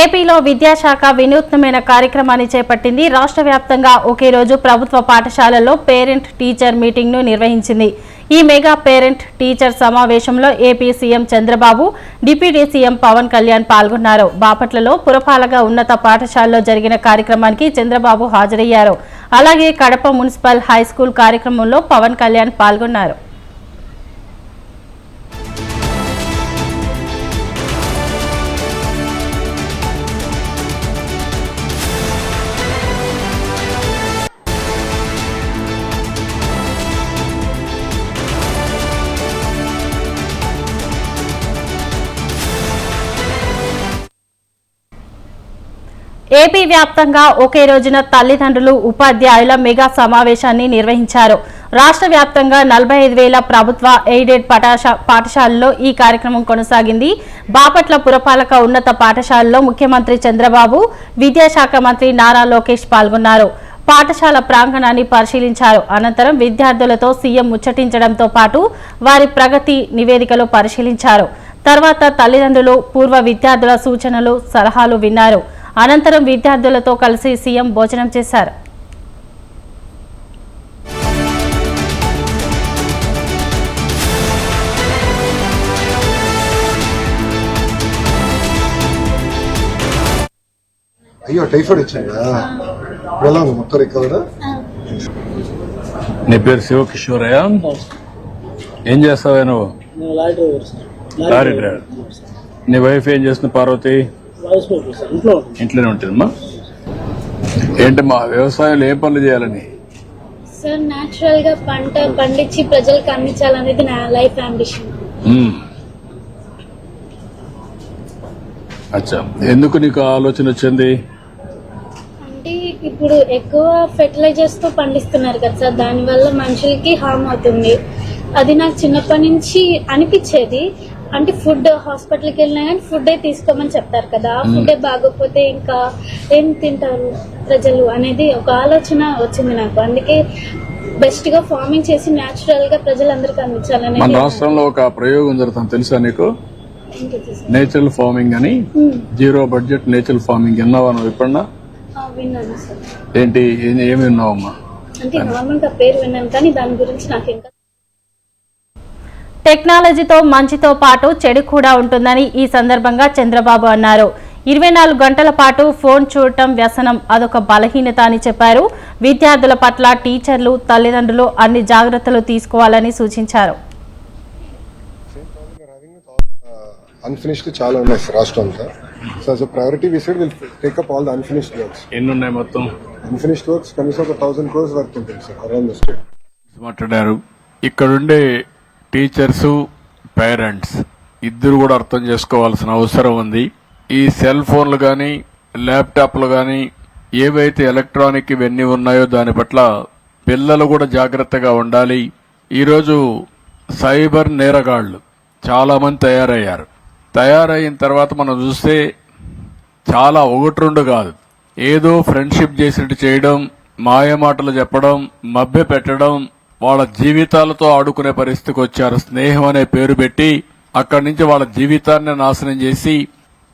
ఏపీలో విద్యాశాఖ వినూత్నమైన కార్యక్రమాన్ని చేపట్టింది. రాష్ట్ర వ్యాప్తంగా ఒకే రోజు ప్రభుత్వ పాఠశాలల్లో పేరెంట్ టీచర్ మీటింగ్ను నిర్వహించింది. ఈ మెగా పేరెంట్ టీచర్ సమావేశంలో AP CM Chandrababu deputy CM Pawan Kalyan పాల్గొన్నారు. బాపట్లలో పురపాలక ఉన్నత పాఠశాలలో జరిగిన కార్యక్రమానికి చంద్రబాబు హాజరయ్యారు. అలాగే కడప మున్సిపల్ హై స్కూల్ కార్యక్రమంలో పవన్ కళ్యాణ్ పాల్గొన్నారు. ఏపీ వ్యాప్తంగా ఒకే రోజున తల్లిదండ్రులు ఉపాధ్యాయుల మెగా సమావేశాన్ని నిర్వహించారు. రాష్ట్ర వ్యాప్తంగా నలభై ఐదు వేల ప్రభుత్వ ఎయిడెడ్ పటాశ- పాఠశాలల్లో ఈ కార్యక్రమం కొనసాగింది. బాపట్ల పురపాలక ఉన్నత పాఠశాలలో ముఖ్యమంత్రి చంద్రబాబు విద్యాశాఖ మంత్రి నారా లోకేష్ పాల్గొన్నారు. పాఠశాల ప్రాంగణాన్ని పరిశీలించారు. అనంతరం విద్యార్థులతో సీఎం ముచ్చటించడంతో పాటు వారి ప్రగతి నివేదికలు పరిశీలించారు. తర్వాత తల్లిదండ్రులు పూర్వ విద్యార్థుల సూచనలు సలహాలు విన్నారు. అనంతరం విద్యార్థులతో కలిసి సీఎం భోజనం చేశారు. అయ్యో టైఫాయిడ్ వచ్చిందా ఎలా ఉంది మొత్తం రికవర్ నీ పేరు శివకిషోరయ్య ఏం చేస్తావే నువ్వు? Lorry driver. నీ వైఫ్ ఏం చేస్తుంది పార్వతి? ఇంట్లోనే ఉంటుందమ్మా. ఏంటమ్మా వ్యవసాయంలో ఏ పనులు చేయాలని? సార్ న్యాచురల్గా పంట పండించి ప్రజలకు అందించాలనేది నా లైఫ్ అంబిషన్. అచ్చా. ఎందుకు నీకు ఆలోచన వచ్చింది? అంటే ఇప్పుడు ఎక్కువ ఫెర్టిలైజర్స్తో పండిస్తున్నారు కదా సార్ దానివల్ల మనుషులకి హామ్ అవుతుంది. అది నాకు చిన్నప్పటి నుంచి అనిపించేది. అంటే ఫుడ్ హాస్పిటల్కి వెళ్ళినా కానీ ఫుడ్ తీసుకోమని చెప్తారు కదా. ఆ ఫుడ్ బాగోకపోతే ఇంకా ఏం తింటారు ప్రజలు అనేది ఒక ఆలోచన వచ్చింది నాకు. అందుకే బెస్ట్గా ఫార్మింగ్ చేసి న్యాచురల్గా ప్రజలందరికీ మన అందించాలనేది రాష్ట్రంలో ఒక ప్రయోగం జరుగుతుంది. తెలుసా నీకు? నేచురల్ ఫార్మింగ్ అని. జీరో బడ్జెట్ నేచురల్ ఫార్మింగ్ విన్నావా నువ్వు ఎప్పుడన్నా? ఏంటి? ఏమి విన్నావమ్మా? అంటే నార్మల్గా పేరు విన్నాను కానీ దాని గురించి నాకు ఇంకా టెక్నాలజీతో మంచితో పాటు చెడు కూడా ఉంటుందని ఈ సందర్భంగా చంద్రబాబు అన్నారు. ఇరవై నాలుగు గంటల పాటు ఫోన్ చూడటం వ్యసనం అదొక బలహీనత అని చెప్పారు. విద్యార్థుల పట్ల టీచర్లు తల్లిదండ్రులు అన్ని జాగ్రత్తలు తీసుకోవాలని సూచించారు. అన్ఫినిష్డ్ చాలా ఉన్నాయి సార్ రాష్ట్రం అంతా. So as priority we said will take up all the unfinished works ఎన్ని ఉన్నాయి మొత్తం? అన్ఫినిష్డ్ వర్క్స్ కనీసం ఒక థౌసండ్ క్రోర్స్ వర్క్ ఉంటుంది సార్ అరౌండ్ ద స్టేట్ మాట్లాడారు. ఇక్కడుండే టీచర్స్ పేరెంట్స్ ఇద్దరు కూడా అర్థం చేసుకోవాల్సిన అవసరం ఉంది. ఈ సెల్ ఫోన్లు కానీ ల్యాప్టాప్లు కానీ ఏవైతే ఎలక్ట్రానిక్ ఇవన్నీ ఉన్నాయో దాని పట్ల పిల్లలు కూడా జాగ్రత్తగా ఉండాలి. ఈరోజు సైబర్ నేరగాళ్ళు చాలామంది తయారయ్యారు. తయారైన తర్వాత మనం చూస్తే చాలా ఒకటి రెండు కాదు. ఏదో ఫ్రెండ్షిప్ చేసినట్టు చేయడం మాయమాటలు చెప్పడం మభ్య పెట్టడం వాళ్ళ జీవితాలతో ఆడుకునే పరిస్థితికి వచ్చారు. స్నేహం అనే పేరు పెట్టి అక్కడి నుంచి వాళ్ళ జీవితాన్ని నాశనం చేసి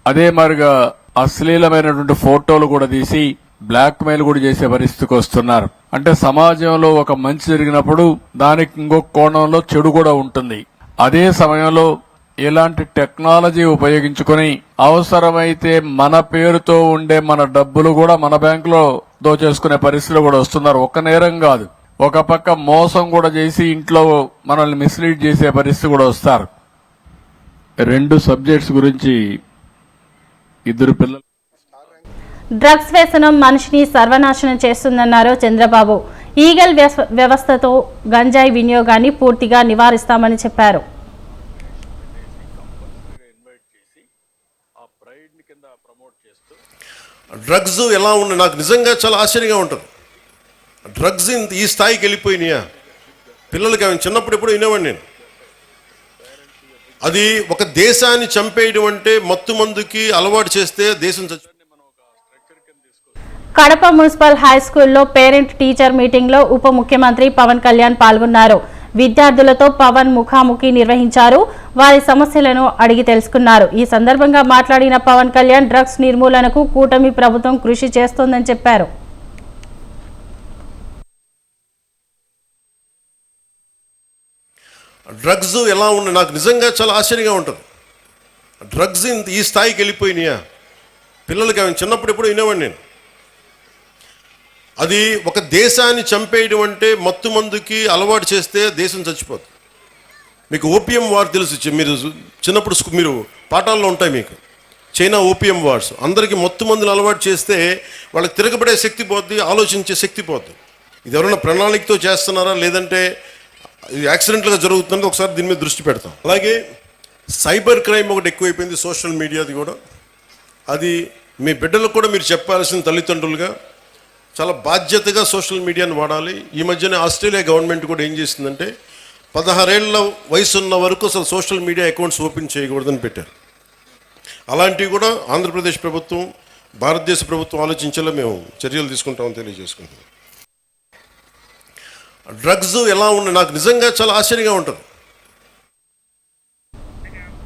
అదే మరిగా అశ్లీలమైనటువంటి ఫోటోలు కూడా తీసి బ్లాక్ మెయిల్ కూడా చేసే పరిస్థితికి వస్తున్నారు. అంటే సమాజంలో ఒక మంచి జరిగినప్పుడు దానికి ఇంకొక కోణంలో చెడు కూడా ఉంటుంది. అదే సమయంలో ఇలాంటి టెక్నాలజీ ఉపయోగించుకొని అవసరమైతే మన పేరుతో ఉండే మన డబ్బులు కూడా మన బ్యాంకులో దోచేసుకునే పరిస్థితులు కూడా వస్తున్నారు. ఒక నేరం కాదు. ఒక పక్క మోసం కూడా చేసి ఇంట్లో మనల్ని మిస్లీడ్ చేసే పరిస్థితి కూడా వస్తారు. రెండు సబ్జెక్ట్స్ గురించి ఇద్దరు పిల్లలు డ్రగ్స్ వ్యసనం మనిషిని సర్వనాశనం చేస్తుందన్నారు చంద్రబాబు. ఈగల్ వ్యవ- వ్యవస్థతో గంజాయి వినియోగాన్ని పూర్తిగా నివారిస్తామని చెప్పారు. డ్రగ్స్ ఎలా ఉన్నాయి నాకు నిజంగా చాలా ఆశ్చర్యంగా ఉంటుంది. డ్రగ్స్ ఇంత ఈ స్థాయికి వెళ్ళిపోయినాయా? పిల్లలకి ఆమె చిన్నప్పుడు ఎప్పుడు వినేవాడిని నేను. అది ఒక దేశాన్ని చంపేయడం అంటే మత్తు మందుకి అలవాటు చేస్తే దేశం చచ్చి కడప మున్సిపల్ హై స్కూల్లో పేరెంట్ టీచర్ మీటింగ్లో ఉప ముఖ్యమంత్రి పవన్ కళ్యాణ్ పాల్గొన్నారు. విద్యార్థులతో పవన్ ముఖాముఖి నిర్వహించారు. వారి సమస్యలను అడిగి తెలుసుకున్నారు. ఈ సందర్భంగా మాట్లాడిన పవన్ కళ్యాణ్ డ్రగ్స్ నిర్మూలనకు కూటమి ప్రభుత్వం కృషి చేస్తోందని చెప్పారు. డ్రగ్స్ ఎలా ఉన్నాయి? నాకు నిజంగా చాలా ఆశ్చర్యంగా ఉంటుంది. డ్రగ్స్ ఇంత ఈ స్థాయికి వెళ్ళిపోయినాయా? పిల్లలకి అవి చిన్నప్పుడు ఎప్పుడు వినేవాడిని నేను. అది ఒక దేశాన్ని చంపేయడం అంటే మత్తు మందుకి అలవాటు చేస్తే దేశం చచ్చిపోతుంది మీకు ఓపియం వార్ తెలుసు మీరు చిన్నప్పుడు మీరు పాఠాల్లో ఉంటాయి మీకు. China opium wars. అందరికీ మత్తు మందులు అలవాటు చేస్తే వాళ్ళకి తిరగబడే శక్తి పోద్ది ఆలోచించే శక్తి పోద్ది. ఇది ఎవరైనా ప్రణాళికతో చేస్తున్నారా? లేదంటే ఇది యాక్సిడెంట్గా జరుగుతుందో ఒకసారి దీని మీద దృష్టి పెడతాం. అలాగే సైబర్ క్రైమ్ ఒకటి ఎక్కువైపోయింది సోషల్ మీడియాది కూడా. అది మీ బిడ్డలకు కూడా మీరు చెప్పాల్సిన తల్లిదండ్రులుగా చాలా బాధ్యతగా సోషల్ మీడియాను వాడాలి. ఈ మధ్యనే ఆస్ట్రేలియా గవర్నమెంట్ కూడా ఏం చేసిందంటే పదహారేళ్ళ వయసు ఉన్న వరకు అసలు సోషల్ మీడియా అకౌంట్స్ ఓపెన్ చేయకూడదని పెట్టారు. అలాంటివి కూడా ఆంధ్రప్రదేశ్ ప్రభుత్వం భారతదేశ ప్రభుత్వం ఆలోచించేలా మేము చర్యలు తీసుకుంటామని తెలియజేసుకుంటాం డ్రగ్స్ ఎలా ఉన్నాయి? నాకు నిజంగా చాలా ఆశ్చర్యంగా ఉంటుంది.